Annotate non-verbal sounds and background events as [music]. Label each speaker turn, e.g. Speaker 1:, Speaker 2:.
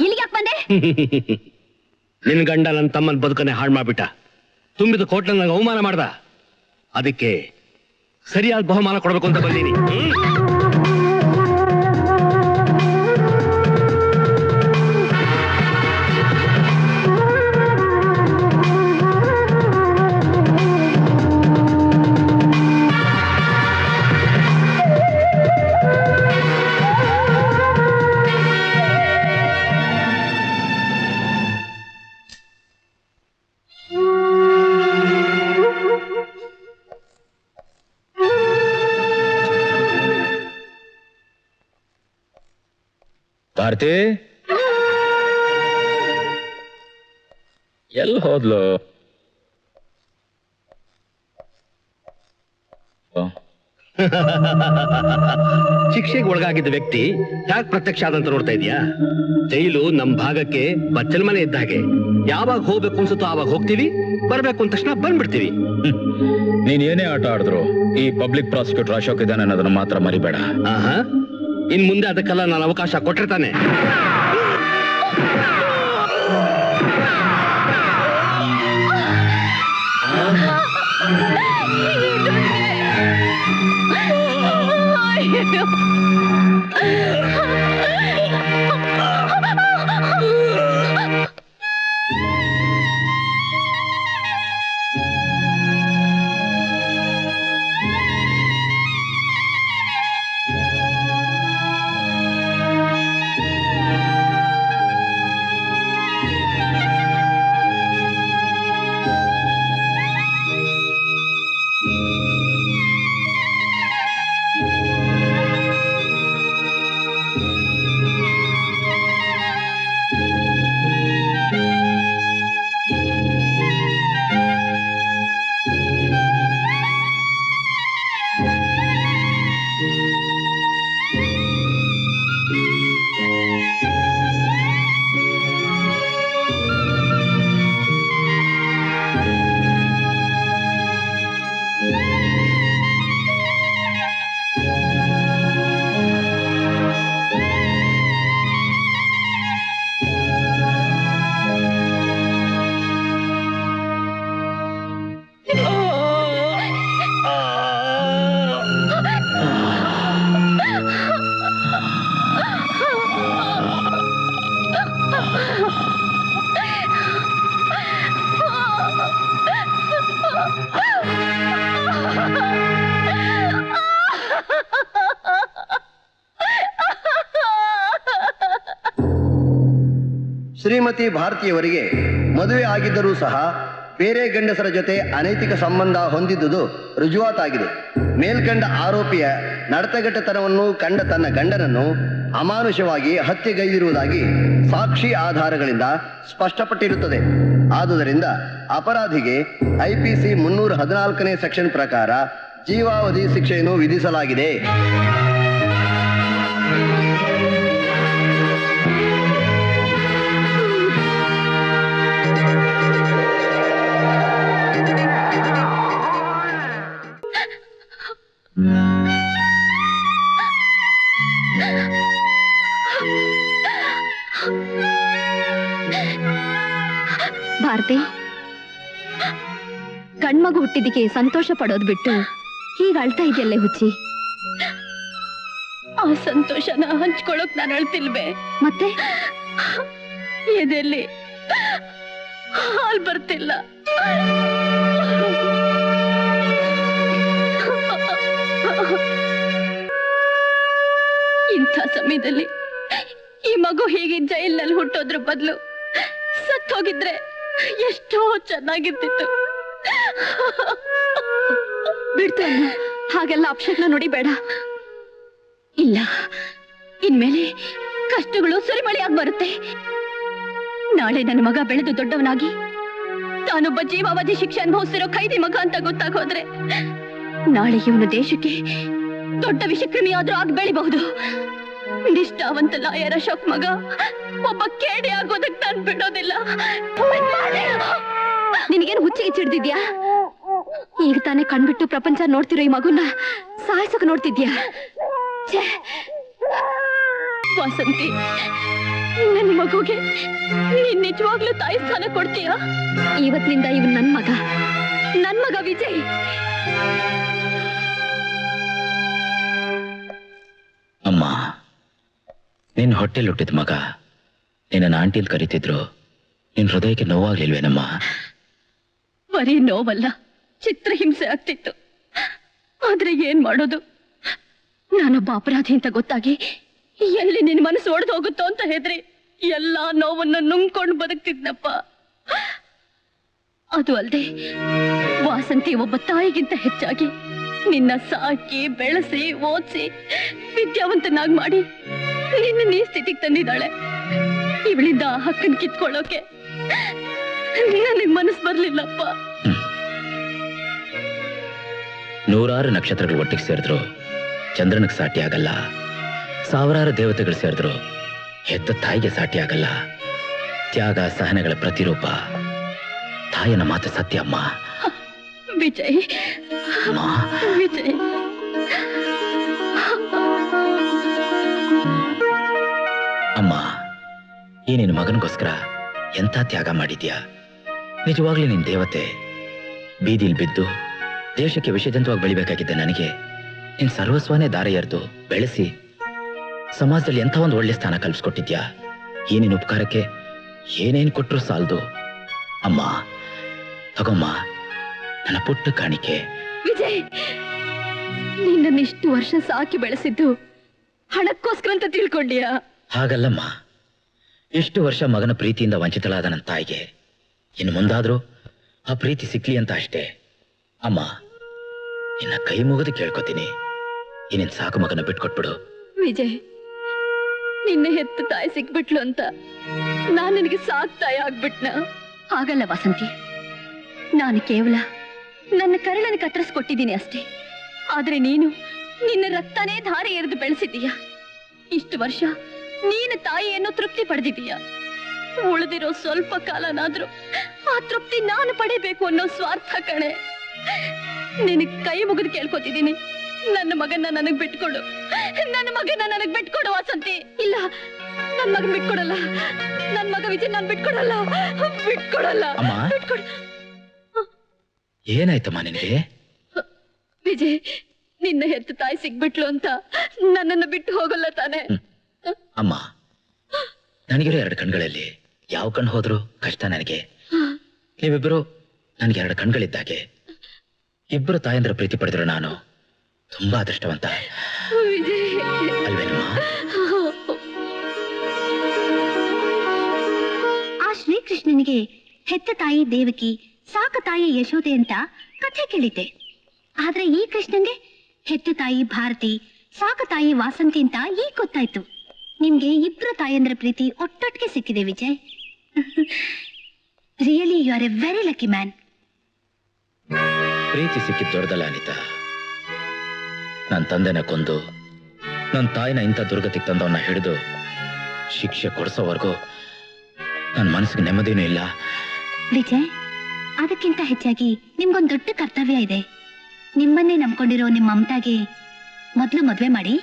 Speaker 1: ಇಲ್ಲಿಗೆ ಯಾಕೆ ಬಂದೆ? [laughs]
Speaker 2: ನಿನ್ ಗಂಡ ನನ್ನ ತಮ್ಮನ ಬದುಕನೆ ಹಾಳು ಮಾಡ್ಬಿಟ್ಟ. ತುಂಬಿದ ಕೋಟ್ಲ ನಂಗೆ ಅವಮಾನ ಮಾಡ್ದ. ಅದಕ್ಕೆ ಸರಿಯಾದ ಬಹುಮಾನ ಕೊಡಬೇಕು ಅಂತ ಬಂದೀನಿ. ಹ್ಮ್?
Speaker 3: ಭಾರತಿ ಎಲ್ಲಿ ಹೋದ್ಲು?
Speaker 2: ಶಿಕ್ಷೆಗೆ ಒಳಗಾಗಿದ್ದ ವ್ಯಕ್ತಿ ಯಾಕೆ ಪ್ರತ್ಯಕ್ಷ ಆದಂತ ನೋಡ್ತಾ ಇದೀಯಾ? ಜೈಲು ನಮ್ ಭಾಗಕ್ಕೆ ಬಚ್ಚಲ್ ಮನೆ ಇದ್ದ ಹಾಗೆ. ಯಾವಾಗ ಹೋಗ್ಬೇಕು ಅನ್ಸುತ್ತೋ ಆವಾಗ ಹೋಗ್ತೀವಿ ಬರ್ಬೇಕು ಅಂದ ತಕ್ಷಣ ಬಂದ್ಬಿಡ್ತೀವಿ.
Speaker 3: ನೀನ್ ಏನೇ ಆಟ ಆಡಿದ್ರು ಈ ಪಬ್ಲಿಕ್ ಪ್ರಾಸಿಕ್ಯೂಟರ್ ಅಶೋಕ್ ಇದ್ದಾನೆ ಅನ್ನೋದನ್ನ ಮಾತ್ರ ಮರಿಬೇಡ.
Speaker 2: ಆಹಾ. ಇನ್ ಮುಂದೆ ಅದಕ್ಕೆಲ್ಲ ನಾನು ಅವಕಾಶ ಕೊಟ್ಟಿರ್ತಾನೆ.
Speaker 4: ಶ್ರೀಮತಿ ಭಾರತಿಯವರಿಗೆ ಮದುವೆ ಆಗಿದ್ದರೂ ಸಹ ಬೇರೆ ಗಂಡಸರ ಜೊತೆ ಅನೈತಿಕ ಸಂಬಂಧ ಹೊಂದಿದ್ದುದು ರುಜುವಾತಾಗಿದೆ. ಮೇಲ್ಕಂಡ ಆರೋಪಿಯ ನಡತಗಟ್ಟತನವನ್ನು ಕಂಡ ತನ್ನ ಗಂಡನನ್ನು ಅಮಾನುಷವಾಗಿ ಹತ್ಯೆಗೈದಿರುವುದಾಗಿ ಸಾಕ್ಷಿ ಆಧಾರಗಳಿಂದ ಸ್ಪಷ್ಟಪಟ್ಟಿರುತ್ತದೆ. ಆದುದರಿಂದ ಅಪರಾಧಿಗೆ ಐಪಿಸಿ ಮುನ್ನೂರ ಹದಿನಾಲ್ಕನೇ ಸೆಕ್ಷನ್ ಪ್ರಕಾರ ಜೀವಾವಧಿ ಶಿಕ್ಷೆಯನ್ನು ವಿಧಿಸಲಾಗಿದೆ.
Speaker 1: ಗಂಡ್ಮಗು ಹುಟ್ಟಿದ್ದಕ್ಕೆ ಸಂತೋಷ ಪಡೋದ್ ಬಿಟ್ಟು ಹೀಗ ಅಳ್ತಾ ಇದೆಯಲ್ಲೇ ಹುಚ್ಚಿ?
Speaker 5: ಆ ಸಂತೋಷನ ಹಂಚ್ಕೊಳಕ್ ನಾನು ಅಳ್ತಿಲ್ವೇ?
Speaker 1: ಮತ್ತೆ?
Speaker 5: ಎದೆಲ್ಲಿ ಹಾಲ್ ಬರ್ತಿಲ್ಲ. ಇಂಥ ಸಮಯದಲ್ಲಿ ಈ ಮಗು ಹೀಗೆ ಜೈಲ್ನಲ್ಲಿ ಹುಟ್ಟೋದ್ರ ಬದಲು ಸತ್ತೋಗಿದ್ರೆ ಎಷ್ಟೋ ಚೆನ್ನಾಗಿರ್ತಿತ್ತು.
Speaker 1: ಬಿಡ್ತು ಹಾಗೆಲ್ಲ ಅಪಶಕ್ನ ನೋಡಿ ಬೇಡ.
Speaker 5: ಇಲ್ಲ, ಇನ್ಮೇಲೆ ಕಷ್ಟಗಳು ಸುರಿಮಳೆಯಾಗಿ ಬರುತ್ತೆ. ನಾಳೆ ನನ್ನ ಮಗ ಬೆಳೆದು ದೊಡ್ಡವನಾಗಿ, ತಾನೊಬ್ಬ ಜೀವಾವಧಿ ಶಿಕ್ಷೆ ಅನುಭವಿಸಿರೋ ಖೈದಿ ಮಗ ಅಂತ ಗೊತ್ತಾಗೋದ್ರೆ, ನಾಳೆ ಇವನು ದೇಶಕ್ಕೆ ದೊಡ್ಡ ವಿಷಕ್ರಮಿ ಆದ್ರೂ ಆಗಿ ಬೆಳಿಬಹುದು. ನಿಷ್ಠಾವಂತ ಲಾಯರ್ ಅಶೋಕ್ ಮಗ, ಒಬ್ಬ ಕೇಡಿ ಆಗೋದಕ್ಕೆ ನಾನು ಬಿಡೋದಿಲ್ಲ.
Speaker 1: ನಿನಗೇನು ಹುಚ್ಚಿಗೆ ಚಿಡ್ದಿದ್ಯಾ ಈಗ ತಾನೇ ಕಣ್ಬಿಟ್ಟು ಪ್ರಪಂಚ ನೋಡ್ತಿರೋ ಈ ಮಗುನ ಸಾಯಿಸಕ್ ನೋಡ್ತಿದ್ಯಾ? ಛೇ!
Speaker 5: ವಾಸಂತಿ, ನನ್ನ ಮಗುಗೆ ನೀನ್ ನಿಜವಾಗ್ಲೂ ತಾಯಿ ಸ್ಥಾನ ಕೊಡ್ತೀಯಾ?
Speaker 1: ಇವತ್ತಿನಿಂದ ಇವ್ ನನ್ ಮಗ.
Speaker 5: ನನ್ ಮಗ ವಿಜಯ್.
Speaker 3: ಅಮ್ಮ, ನಿನ್ ಹೊಟ್ಟೆಲ್ ಹುಟ್ಟಿದ ಮಗ ನಿನ್ನ ಆಂಟಿ ಅಂತ ಕರಿತಿದ್ರು. ನಿನ್ ಹೃದಯಕ್ಕೆ ನೋವಾಗ್ಲಿಲ್ವೇನಮ್ಮ?
Speaker 5: ಬರೀ ನೋವಲ್ಲ, ಚಿತ್ರಹಿಂಸೆ ಆಗ್ತಿತ್ತು. ಆದ್ರೆ ಏನ್ ಮಾಡೋದು? ನಾನೊಬ್ಬ ಅಪರಾಧಿ ಅಂತ ಗೊತ್ತಾಗಿ ಎಲ್ಲಿ ನಿನ್ ಮನಸ್ಸು ಒಡೆದು ಹೋಗುತ್ತೋ ಅಂತ ಹೆದ್ರಿ ಎಲ್ಲಾ ನೋವನ್ನ ನುಂಗ್ಕೊಂಡು ಬದುಕ್ತಿದ್ನಪ್ಪ. ಅದು ಅಲ್ದೆ ವಾಸಂತಿ ಒಬ್ಬ ತಾಯಿಗಿಂತ ಹೆಚ್ಚಾಗಿ ನಿನ್ನ ಸಾಕಿ, ಬೆಳೆಸಿ, ಓದಿಸಿ, ವಿದ್ಯಾವಂತನಾಗಿ ಮಾಡಿ ನಿನ್ನ ನೀ ಸ್ಥಿತಿಗೆ ತಂದಿದ್ದಾಳೆ. ಇವಳಿಂದ ಹಕ್ಕನ್ ಕಿತ್ಕೊಳ್ಳೋಕೆ ನನಗ್ ಮನಸ್ಸು ಬರ್ಲಿಲ್ಲಪ್ಪ.
Speaker 3: ನೂರಾರು ನಕ್ಷತ್ರಗಳು ಒಟ್ಟಿಗೆ ಸೇರಿದ್ರು. ಚಂದ್ರನಿಗೆ ಸಾಟಿ ಆಗಲ್ಲ. ಸಾವಿರಾರು ದೇವತೆಗಳು ಸೇರಿದ್ರು. ಹೆತ್ತ ತಾಯಿಗೆ ಸಾಟಿ ಆಗಲ್ಲ. ತ್ಯಾಗ ಸಹನೆಗಳ ಪ್ರತಿರೂಪ. ತಾಯಿನ ಮಾತು ಸತ್ಯ ಅಮ್ಮ.
Speaker 5: ವಿಜಯ್.
Speaker 3: ಅಮ್ಮ.
Speaker 5: ವಿಜಯ್.
Speaker 3: ಅಮ್ಮ ಈ ನಿನ್ನ ಮಗನಿಗೋಸ್ಕರ ಎಂಥ ತ್ಯಾಗ ಮಾಡಿದ್ಯಾ? ನಿಜವಾಗ್ಲೂ ನಿನ್ ದೇವತೆ? ಬೀದಿಲ್ ಬಿದ್ದು ದೇಶಕ್ಕೆ ವಿಷಯದಂತವಾಗಿ ಬೆಳಿಬೇಕಾಗಿದ್ದ ನನಗೆ ನಿನ್ ಸರ್ವಸ್ವನೇ ದಾರ ಎರೆದು ಬೆಳೆಸಿ ಸಮಾಜದಲ್ಲಿ ಎಂಥ ಒಂದು ಒಳ್ಳೆ ಸ್ಥಾನ ಕಲ್ಪಿಸ್ಕೊಟ್ಟಿದ್ಯಾ? ಏನೇನು ಉಪಕಾರಕ್ಕೆ ಏನೇನ್ ಕೊಟ್ಟರು ಸಾಲದು? ಅಮ್ಮ ತಗೊಮ್ಮ ನನ್ನ ಪುಟ್ಟ ಕಾಣಿಕೆ.
Speaker 5: ವಿಜಯ್ ನಿನ್ನನ್ನಿಷ್ಟು ವರ್ಷ ಸಾಕಿ ಬೆಳೆಸಿದ್ದು ಹಣಕ್ಕೋಸ್ಕರ ಅಂತ ತಿಳ್ಕೊಂಡಿಯಾ?
Speaker 3: ಹಾಗಲ್ಲಮ್ಮ ಇಷ್ಟು ವರ್ಷ ಮಗನ ಪ್ರೀತಿಯಿಂದ ವಂಚಿತಳಾದ ನನ್ನ ತಾಯಿಗೆ ಇನ್ನು ಮುಂದಾದ್ರೂ ಆ ಪ್ರೀತಿ ಸಿಕ್ಲಿ ಅಂತ ಅಷ್ಟೇ. ಅಮ್ಮ ಇನ್ನ ಕೈ ಮುಗಿದು ಕೇಳ್ಕೊತೀನಿ. ಇನ್ನೇನ್ ಸಾಕು ಮಗನ ಬಿಟ್ಕೊಟ್ಬಿಡು.
Speaker 5: ವಿಜಯ್ ನಿನ್ನ ಹೆತ್ತ ತಾಯಿ ಸಿಕ್ಬಿಟ್ಲು ಅಂತ ನಾನ್ ನಿನಗೆ ಸಾಕ್ ತಾಯಿ ಆಗ್ಬಿಟ್ನ? ಆಗಲ್ಲ ವಾಸಂತಿ. ನಾನು ಕೇವಲ ನನ್ನ ಕರಳನ್ನು ಕತ್ತರಿಸ್ಕೊಟ್ಟಿದ್ದೀನಿ ಅಷ್ಟೇ. ಆದ್ರೆ ನೀನು ನಿನ್ನ ರಕ್ತನೇ ಧಾರೆ ಎರೆದು ಬೆಳೆಸಿದ್ದೀಯ? ಇಷ್ಟು ವರ್ಷ ನೀನು ತಾಯಿಯನ್ನು ತೃಪ್ತಿ ಪಡೆದಿದ್ದೀಯ? ಉಳಿದಿರೋ ಸ್ವಲ್ಪ ಕಾಲನಾದ್ರೂ ಆ ತೃಪ್ತಿ ನಾನು ಪಡಿಬೇಕು ಅನ್ನೋ ಸ್ವಾರ್ಥ ಕಣೆ. ನಿನಗ್ ಕೈ ಮುಗಿದು ಕೇಳ್ಕೊತಿದ್ದೀನಿ. ನನ್ನ ಮಗನ್ನ ನನಗ್ ಬಿಟ್ಕೊಡು. ನನ್ನ ಮಗನ ನನಗ್ ಬಿಟ್ಕೊಡು ವಾಸಂತಿ. ಇಲ್ಲ ನನ್ ಮಗನ್ ಬಿಟ್ಕೊಡಲ್ಲ. ನನ್ ಮಗ ವಿಜಯ್ ನಾನ್ ಬಿಟ್ಕೊಡಲ್ಲ. ಬಿಟ್ಕೊಡಲ್ಲ.
Speaker 3: ಅಮ್ಮ.
Speaker 5: ಬಿಟ್ಕೊಡು
Speaker 3: ಏನಾಯ್ತಮ್ಮ ನಿನಗೆ?
Speaker 5: ವಿಜಯ್ ನಿನ್ನ ಹೆತ್ತ ತಾಯಿ ಸಿಗ್ಬಿಟ್ಲು ಅಂತ ನನ್ನನ್ನು ಬಿಟ್ಟು ಹೋಗಲ್ಲ ತಾನೆ.
Speaker 3: ಅಮ್ಮ ನನಗಿರೋ ಎರಡು ಕಣ್ಗಳಲ್ಲಿ ಯಾವ ಕಣ್ಣು ಹೋದ್ರು ಕಷ್ಟ ನನಗೆ. ನೀವಿಬ್ಬರು ನನಗೆ ಎರಡು ಕಣ್ಗಳಿದ್ದಾಗೆ. ಇಬ್ಬರು ತಾಯಂದ್ರ ಪ್ರೀತಿ ಪಡೆದ್ರು ನಾನು ತುಂಬಾ ಅದೃಷ್ಟವಂತ. ಅಲ್ವೇನಮ್ಮ?
Speaker 1: ಆ ಶ್ರೀಕೃಷ್ಣನಿಗೆ ಹೆತ್ತ ತಾಯಿ ದೇವಕಿ ಸಾಕ ತಾಯಿ ಯಶೋದೆ ಅಂತ ಕಥೆ ಕೇಳಿದ್ದೆ. ಆದ್ರೆ ಈ ಕೃಷ್ಣನ್ಗೆ ಹೆತ್ತ ತಾಯಿ ಭಾರತಿ ಸಾಕ ತಾಯಿ ವಾಸಂತಿ ಅಂತ ಈಗ ಗೊತ್ತಾಯ್ತು. ನಿಮ್ಗೆ ಇಬ್ರು ತಾಯಂದ್ರ ಪ್ರೀತಿ ಒಟ್ಟೊಟ್ಟಿಗೆ ಸಿಕ್ಕಿದೆ Vijay. Really you are a very lucky man
Speaker 3: ಪ್ರೀತಿ ಸಿಕ್ಕಿದ್ದು ದೊಡ್ಡದಲ್ಲ ಅನಿತಾ. ನನ್ನ ತಂದೆನ ಕೊಂದು ನನ್ನ ತಾಯಿನ ಇಂಥ ದುರ್ಗತಿಗೆ ತಂದವನ್ನ ಹಿಡಿದು ಶಿಕ್ಷೆ ಕೊಡಿಸೋವರೆಗೂ ನನ್ನ ಮನಸ್ಸಿಗೆ ನೆಮ್ಮದಿನೂ ಇಲ್ಲ.
Speaker 1: ವಿಜಯ್ ಅದಕ್ಕಿಂತ ಹೆಚ್ಚಾಗಿ ನಿಮ್ಗೊಂದು ದೊಡ್ಡ ಕರ್ತವ್ಯ ಇದೆ. ನಿಮ್ಮನ್ನೇ ನಂಬ್ಕೊಂಡಿರೋ ನಿಮ್ಮ ಮಮತಾಗೆ ಮೊದಲು ಮದುವೆ ಮಾಡಿ.